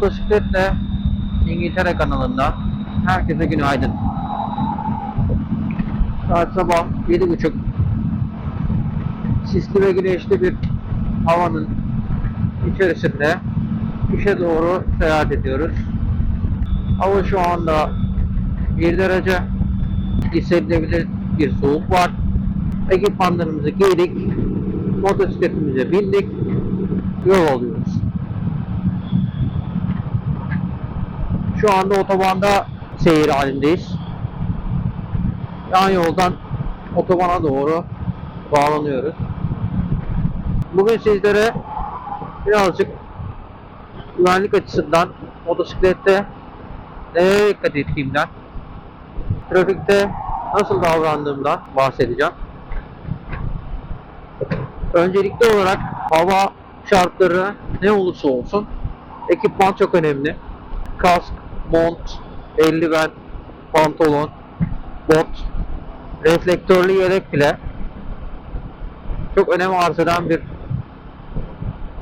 Motosikletle İngiltere kanalında herkese günaydın. Saat sabah yedi buçuk. Sisli ve güneşli bir havanın içerisinde işe doğru seyahat ediyoruz. Hava şu anda 1 derece hissedilebilir bir soğuk var. Ekipmanlarımızı giydik, motosikletimize bindik, yol alıyoruz. Şu anda otobanda seyir halindeyiz. Yan yoldan otobana doğru bağlanıyoruz. Bugün sizlere birazcık güvenlik açısından motosiklette nelere dikkat ettiğimden, trafikte nasıl davrandığımdan bahsedeceğim. Öncelikli olarak hava şartları ne olursa olsun ekipman çok önemli. Kask, mont, eldiven, pantolon, bot, reflektörlü yelek bile çok önem arz eden bir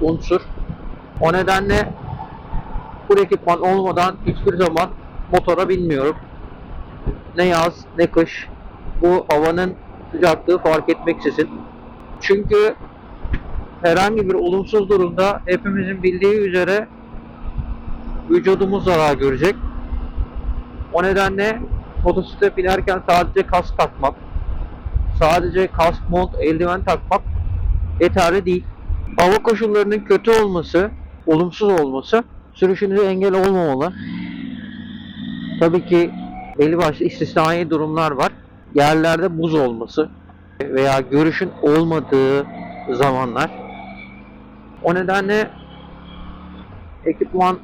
unsur. O nedenle bu ekipman olmadan hiçbir zaman motora binmiyorum. Ne yaz ne kış bu havanın sıcaklığı fark etmeksizin. Çünkü herhangi bir olumsuz durumda hepimizin bildiği üzere vücudumuz zarar görecek. O nedenle motosiklet binerken sadece kask takmak, sadece kask, mont, eldiven takmak yeterli değil. Hava koşullarının kötü olması, olumsuz olması sürüşünüze engel olmamalı. Tabii ki belli başlı istisnai durumlar var. Yerlerde buz olması veya görüşün olmadığı zamanlar. O nedenle ekipman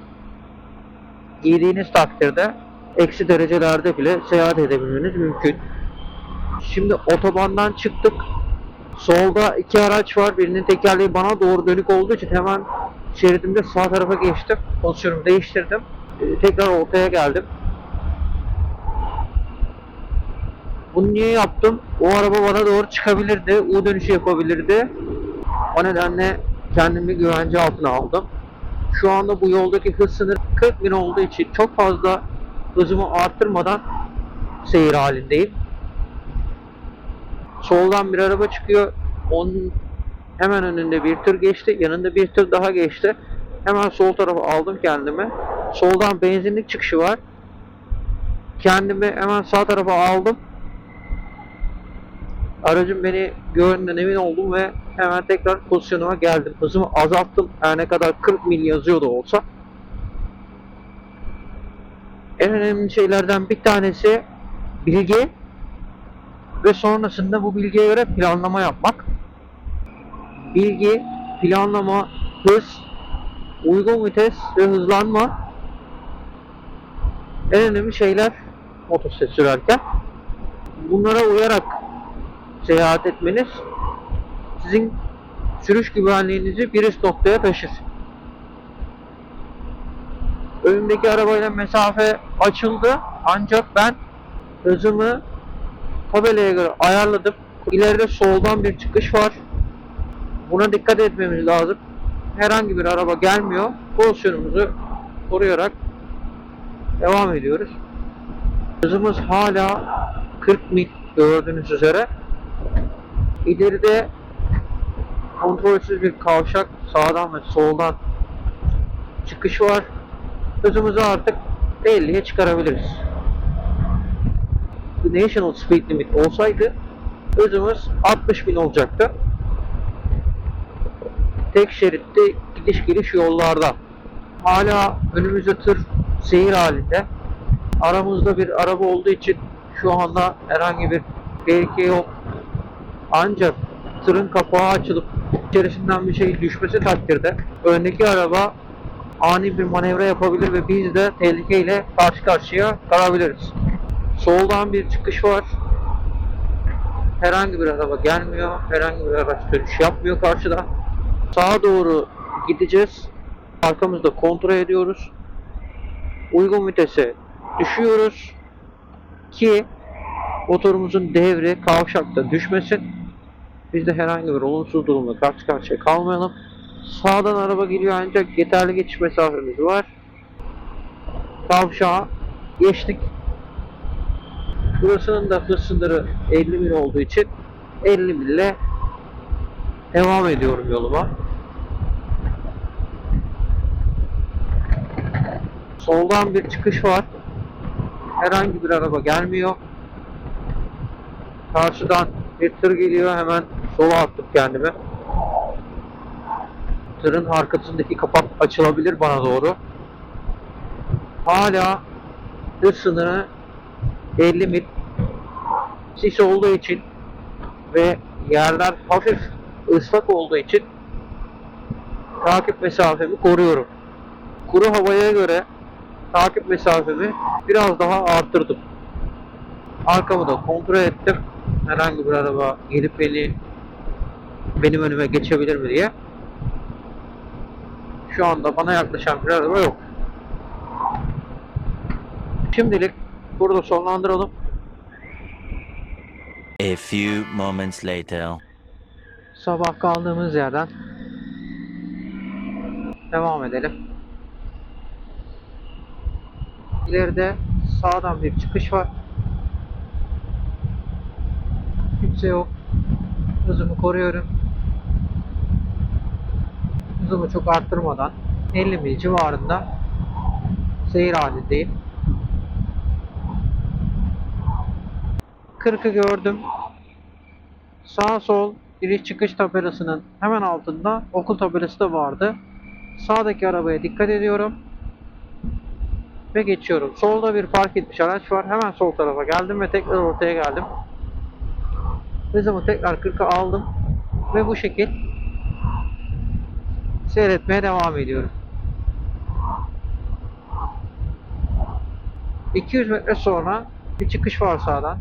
giydiğiniz takdirde eksi derecelerde bile seyahat edebilmeniz mümkün. Şimdi otobandan çıktık. Solda iki araç var. Birinin tekerleği bana doğru dönük olduğu için hemen şeridimde sağ tarafa geçtim. Pozisyonumu değiştirdim. Ee, Tekrar ortaya geldim. Bunu niye yaptım? O araba bana doğru çıkabilirdi. U dönüşü yapabilirdi. O nedenle kendimi güvence altına aldım. Şu anda bu yoldaki hız sınırı 40 bin olduğu için çok fazla hızımı arttırmadan seyir halindeyim. Soldan bir araba çıkıyor. Onun hemen önünde bir tır geçti. Yanında bir tır daha geçti. Hemen sol tarafa aldım kendimi. Soldan benzinlik çıkışı var. Kendimi hemen sağ tarafa aldım. Aracım beni gördüğünden emin oldum ve hemen tekrar pozisyonuma geldim. Hızımı azalttım. Her ne kadar 40 mil yazıyor da olsa. En önemli şeylerden bir tanesi bilgi ve sonrasında bu bilgiye göre planlama yapmak. Bilgi, planlama, hız, uygun vites ve hızlanma en önemli şeyler motosiklet sürerken. Bunlara uyarak seyahat etmeniz sizin sürüş güvenliğinizi bir üst noktaya taşır. Önümdeki arabayla mesafe açıldı ancak ben hızımı tabelaya göre ayarladım. İleride soldan bir çıkış var. Buna dikkat etmemiz lazım. Herhangi bir araba gelmiyor. Pozisyonumuzu koruyarak devam ediyoruz. Hızımız hala 40 mil gördüğünüz üzere. İleride kontrolsüz bir kavşak sağdan ve soldan çıkış var. Hızımızı artık 50'ye çıkarabiliriz. National Speed Limit olsaydı hızımız 60 bin olacaktı. Tek şeritte gidiş geliş yollarda. Hala önümüzde tır seyir halinde. Aramızda bir araba olduğu için şu anda herhangi bir tehlike yok. Ancak tırın kapağı açılıp içerisinden bir şey düşmesi takdirde öndeki araba ani bir manevra yapabilir ve biz de tehlikeyle karşı karşıya kalabiliriz. Soldan bir çıkış var. Herhangi bir araba gelmiyor. Herhangi bir araç dönüş yapmıyor karşıda. Sağa doğru gideceğiz. Arkamızda kontrol ediyoruz. Uygun vitese düşüyoruz ki motorumuzun devri kavşakta düşmesin. Biz de herhangi bir olumsuz durumla karşı karşıya kalmayalım. Sağdan araba geliyor ancak yeterli geçiş mesafemiz var. Kavşağa geçtik. Burasının da hız sınırı 50 mil olduğu için 50 mille devam ediyorum yoluma. Soldan bir çıkış var. Herhangi bir araba gelmiyor. Karşıdan bir tır geliyor. Hemen sola attım kendimi. Tırın arkasındaki kapak açılabilir bana doğru. Hala hız sınırı 50 mil. Sis olduğu için ve yerler hafif ıslak olduğu için takip mesafemi koruyorum. Kuru havaya göre takip mesafemi biraz daha arttırdım. Arkamı da kontrol ettim. Herhangi bir araba gelip beni benim önüme geçebilir mi diye. Şu anda bana yaklaşan bir araba yok. Şimdilik burada sonlandıralım. A few moments later. Sabah kaldığımız yerden devam edelim. İleride sağdan bir çıkış var. Kimse yok. Hızımı koruyorum. Hızımı çok arttırmadan 50 mil civarında seyir halindeyim. 40'ı gördüm. Sağ sol giriş çıkış tabelasının hemen altında okul tabelası da vardı. Sağdaki arabaya dikkat ediyorum. Ve geçiyorum. Solda bir park etmiş araç var. Hemen sol tarafa geldim ve tekrar ortaya geldim. Hızımı tekrar 40'a aldım. Ve bu şekil seyretmeye devam ediyorum. 200 metre sonra bir çıkış var sağdan.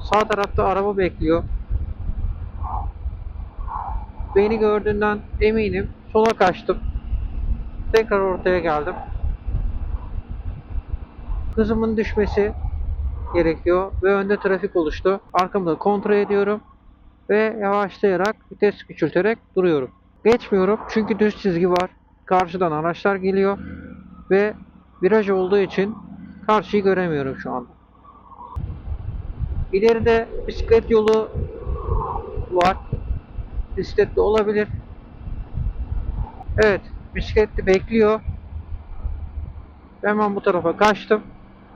Sağ tarafta araba bekliyor. Beni gördüğünden eminim. Sola kaçtım. Tekrar ortaya geldim. Hızımın düşmesi gerekiyor ve önde trafik oluştu. Arkamda kontrol ediyorum ve yavaşlayarak vites küçülterek duruyorum. Geçmiyorum çünkü düz çizgi var. Karşıdan araçlar geliyor ve viraj olduğu için karşıyı göremiyorum şu anda. İleride bisiklet yolu var. Bisikletli olabilir. Evet, bisikletli bekliyor. Hemen bu tarafa kaçtım.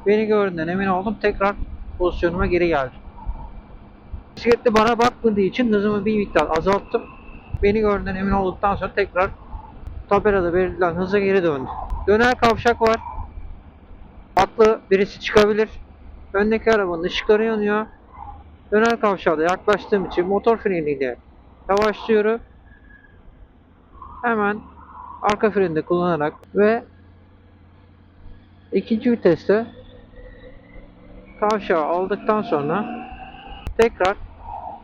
Beni gördüğünden emin oldum. Tekrar pozisyonuma geri geldim. Bisikletli bana bakmadığı için hızımı bir miktar azalttım. Beni gördüğünden emin olduktan sonra tekrar tabelada verilen hıza geri döndüm. Döner kavşak var. Atlı birisi çıkabilir. Öndeki arabanın ışıkları yanıyor. Döner kavşağına yaklaştığım için motor freniyle yavaşlıyorum. Hemen arka freni de kullanarak ve ikinci viteste kavşağı aldıktan sonra tekrar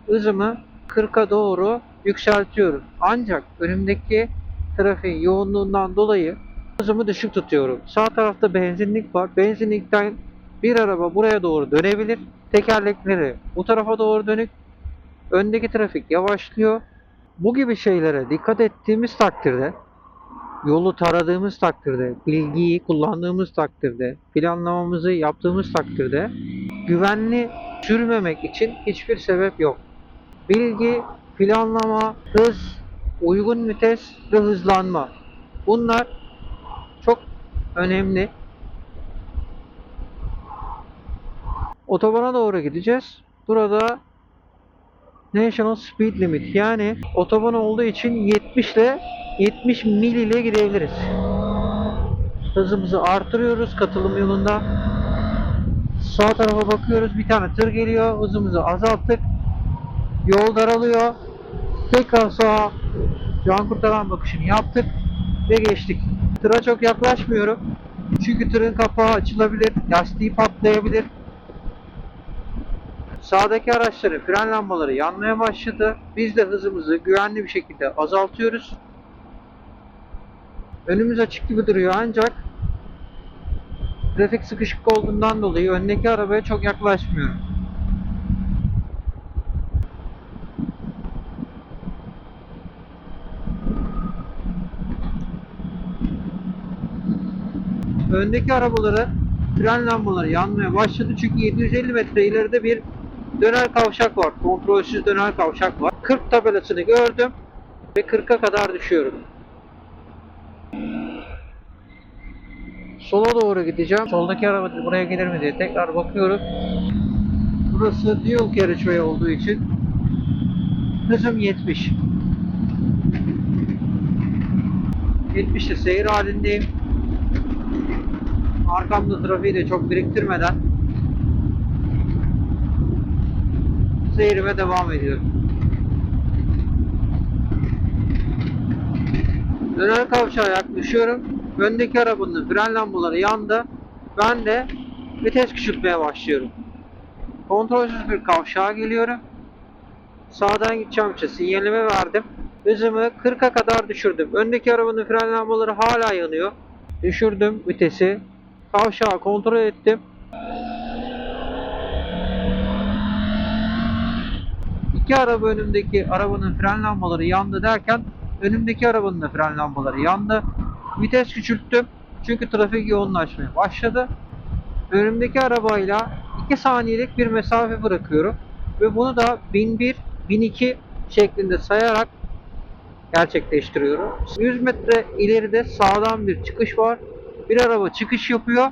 hızımı 40'a doğru yükseltiyorum. Ancak önümdeki trafiğin yoğunluğundan dolayı hızımı düşük tutuyorum. Sağ tarafta benzinlik var. Benzinlikten bir araba buraya doğru dönebilir. Tekerlekleri bu tarafa doğru dönük. Öndeki trafik yavaşlıyor. Bu gibi şeylere dikkat ettiğimiz takdirde, yolu taradığımız takdirde, bilgiyi kullandığımız takdirde, planlamamızı yaptığımız takdirde güvenli sürmemek için hiçbir sebep yok. Bilgi, planlama, hız, uygun vites ve hızlanma. Bunlar çok önemli. Otobana doğru gideceğiz. Burada National Speed Limit yani otoban olduğu için 70 ile 70 mil ile gidebiliriz. Hızımızı artırıyoruz katılım yolunda. Sağ tarafa bakıyoruz bir tane tır geliyor. Hızımızı azalttık. Yol daralıyor. Tekrar sağa can kurtaran bakışını yaptık ve geçtik. Tıra çok yaklaşmıyorum. Çünkü tırın kapağı açılabilir, lastiği patlayabilir. Sağdaki araçların fren lambaları yanmaya başladı. Biz de hızımızı güvenli bir şekilde azaltıyoruz. Önümüz açık gibi duruyor ancak trafik sıkışık olduğundan dolayı öndeki arabaya çok yaklaşmıyorum. Öndeki arabaları tren lambaları yanmaya başladı çünkü 750 metre ileride bir döner kavşak var. Kontrolsüz döner kavşak var. 40 tabelasını gördüm ve 40'a kadar düşüyorum. Sola doğru gideceğim. Soldaki araba buraya gelir mi diye tekrar bakıyorum. Burası dual carriageway olduğu için hızım 70. 70'te seyir halindeyim. Arkamda trafiği de çok biriktirmeden seyrime devam ediyorum. Döner kavşağa yaklaşıyorum. Öndeki arabanın fren lambaları yandı. Ben de vites küçültmeye başlıyorum. Kontrolsüz bir kavşağa geliyorum. Sağdan gideceğim için sinyalimi verdim. Hızımı 40'a kadar düşürdüm. Öndeki arabanın fren lambaları hala yanıyor. Düşürdüm vitesi. Kavşağı kontrol ettim. İki araba önümdeki arabanın fren lambaları yandı derken önümdeki arabanın da fren lambaları yandı. Vites küçülttüm. Çünkü trafik yoğunlaşmaya başladı. Önümdeki arabayla 2 saniyelik bir mesafe bırakıyorum. Ve bunu da 1001, 1002 şeklinde sayarak gerçekleştiriyorum. 100 metre ileride sağdan bir çıkış var. Bir araba çıkış yapıyor.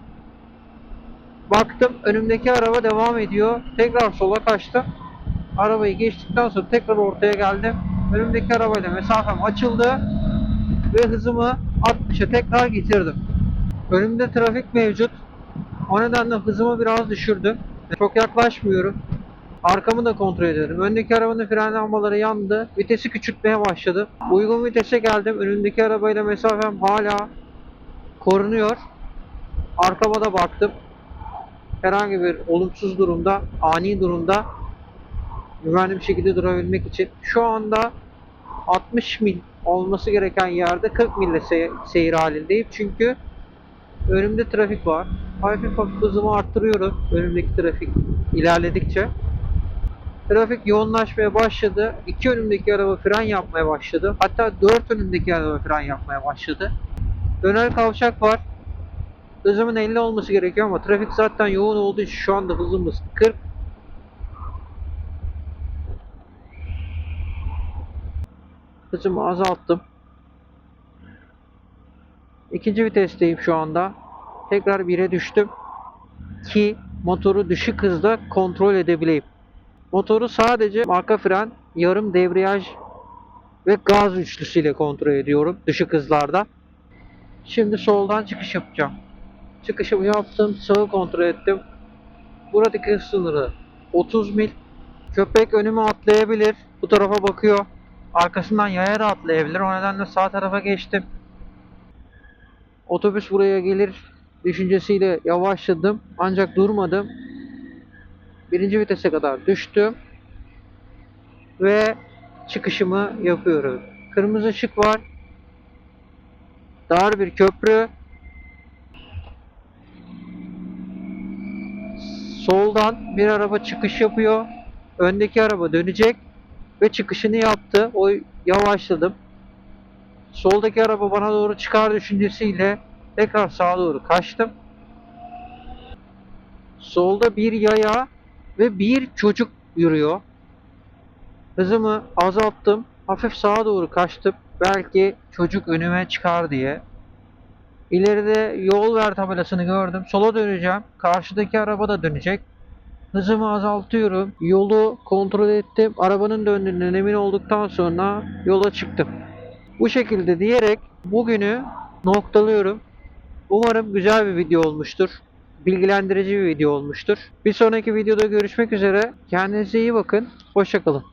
Baktım önümdeki araba devam ediyor. Tekrar sola kaçtım. Arabayı geçtikten sonra tekrar ortaya geldim. Önümdeki arabayla mesafem açıldı. Ve hızımı 60'a tekrar getirdim. Önümde trafik mevcut. O nedenle hızımı biraz düşürdüm. Çok yaklaşmıyorum. Arkamı da kontrol ediyorum. Öndeki arabanın fren lambaları yandı. Vitesi küçültmeye başladım. Uygun vitese geldim. Önümdeki arabayla mesafem hala korunuyor. Arkama da baktım. Herhangi bir olumsuz durumda, ani durumda güvenli bir şekilde durabilmek için şu anda 60 mil olması gereken yerde 40 mille se- seyir halindeyim. Çünkü önümde trafik var. Hafif hafif hızımı arttırıyorum önümdeki trafik ilerledikçe. Trafik yoğunlaşmaya başladı. İki önümdeki araba fren yapmaya başladı. Hatta dört önümdeki araba fren yapmaya başladı. Döner kavşak var. Hızımın 50 olması gerekiyor ama trafik zaten yoğun olduğu için şu anda hızımız 40. Hızımı azalttım. İkinci vitesteyim şu anda. Tekrar 1'e düştüm. Ki motoru düşük hızda kontrol edebileyim. Motoru sadece arka fren, yarım debriyaj ve gaz üçlüsüyle kontrol ediyorum düşük hızlarda. Şimdi soldan çıkış yapacağım. Çıkışımı yaptım, sağı kontrol ettim. Buradaki sınırı 30 mil. Köpek önüme atlayabilir. Bu tarafa bakıyor. Arkasından yaya da atlayabilir. O nedenle sağ tarafa geçtim. Otobüs buraya gelir düşüncesiyle yavaşladım. Ancak durmadım. Birinci vitese kadar düştüm. Ve çıkışımı yapıyorum. Kırmızı ışık var. Dar bir köprü. Soldan bir araba çıkış yapıyor. Öndeki araba dönecek ve çıkışını yaptı. O yavaşladım. Soldaki araba bana doğru çıkar düşüncesiyle tekrar sağa doğru kaçtım. Solda bir yaya ve bir çocuk yürüyor. Hızımı azalttım. Hafif sağa doğru kaçtım. Belki çocuk önüme çıkar diye. İleride yol ver tabelasını gördüm. Sola döneceğim. Karşıdaki araba da dönecek. Hızımı azaltıyorum. Yolu kontrol ettim. Arabanın döndüğünden emin olduktan sonra yola çıktım. Bu şekilde diyerek bugünü noktalıyorum. Umarım güzel bir video olmuştur. Bilgilendirici bir video olmuştur. Bir sonraki videoda görüşmek üzere. Kendinize iyi bakın. Hoşçakalın.